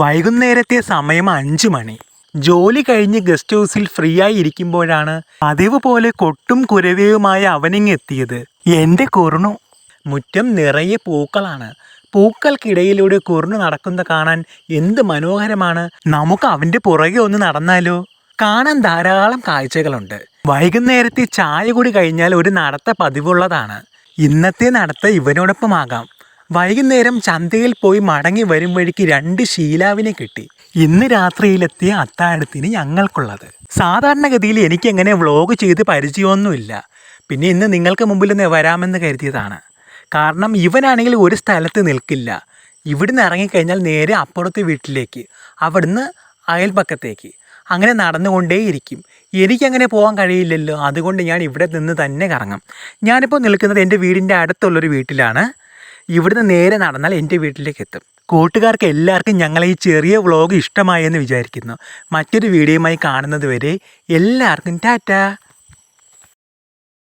വൈകുന്നേരത്തെ സമയം അഞ്ചു മണി. ജോലി കഴിഞ്ഞ് ഗസ്റ്റ് ഹൗസിൽ ഫ്രീ ആയി ഇരിക്കുമ്പോഴാണ് പതിവ് പോലെ കൊട്ടും കുരവയുമായ അവനിങ്ങെത്തിയത് എന്റെ കുറുണു. മുറ്റം നിറയെ പൂക്കളാണ്. പൂക്കൾക്കിടയിലൂടെ കുറുണു നടക്കുന്ന കാണാൻ എന്ത് മനോഹരമാണ്. നമുക്ക് അവന്റെ പുറകെ ഒന്ന് നടന്നാലോ? കാണാൻ ധാരാളം കാഴ്ചകളുണ്ട്. വൈകുന്നേരത്തെ ചായ കൂടി കഴിഞ്ഞാൽ ഒരു നടത്ത പതിവുള്ളതാണ്. ഇന്നത്തെ നടത്ത ഇവനോടൊപ്പമാകാം. വൈകുന്നേരം ചന്തയിൽ പോയി മടങ്ങി വരും വഴിക്ക് രണ്ട് ശീലാവിനെ കിട്ടി. ഇന്ന് രാത്രിയിലെത്തിയ അത്താഴത്തിന് ഞങ്ങൾക്കുള്ളത്. സാധാരണഗതിയിൽ എനിക്കെങ്ങനെ വ്ളോഗ് ചെയ്ത് പരിചയമൊന്നുമില്ല. പിന്നെ ഇന്ന് നിങ്ങൾക്ക് മുമ്പിൽ നിന്ന് വരാമെന്ന് കരുതിയതാണ്. കാരണം ഇവനാണെങ്കിൽ ഒരു സ്ഥലത്ത് നിൽക്കില്ല. ഇവിടുന്ന് ഇറങ്ങിക്കഴിഞ്ഞാൽ നേരെ അപ്പുറത്തെ വീട്ടിലേക്ക് അവിടുന്ന് അയൽപക്കത്തേക്ക്. അങ്ങനെ നടന്നുകൊണ്ടേയിരിക്കും. എനിക്കങ്ങനെ പോകാൻ കഴിയില്ലല്ലോ. അതുകൊണ്ട് ഞാൻ ഇവിടെ നിന്ന് തന്നെ കറങ്ങും. ഞാനിപ്പോൾ നിൽക്കുന്നത് എന്റെ വീടിന്റെ അടുത്തുള്ളൊരു വീട്ടിലാണ്. ഇവിടുന്ന് നേരെ നടന്നാൽ എന്റെ വീട്ടിലേക്ക് എത്തും കൂട്ടുകാർക്ക് എല്ലാവർക്കും ഞങ്ങളെ ഈ ചെറിയ വ്ളോഗ് ഇഷ്ടമായി എന്ന് വിചാരിക്കുന്നു. മറ്റൊരു വീഡിയോയുമായി കാണുന്നത് വരെ എല്ലാവർക്കും ടാറ്റ.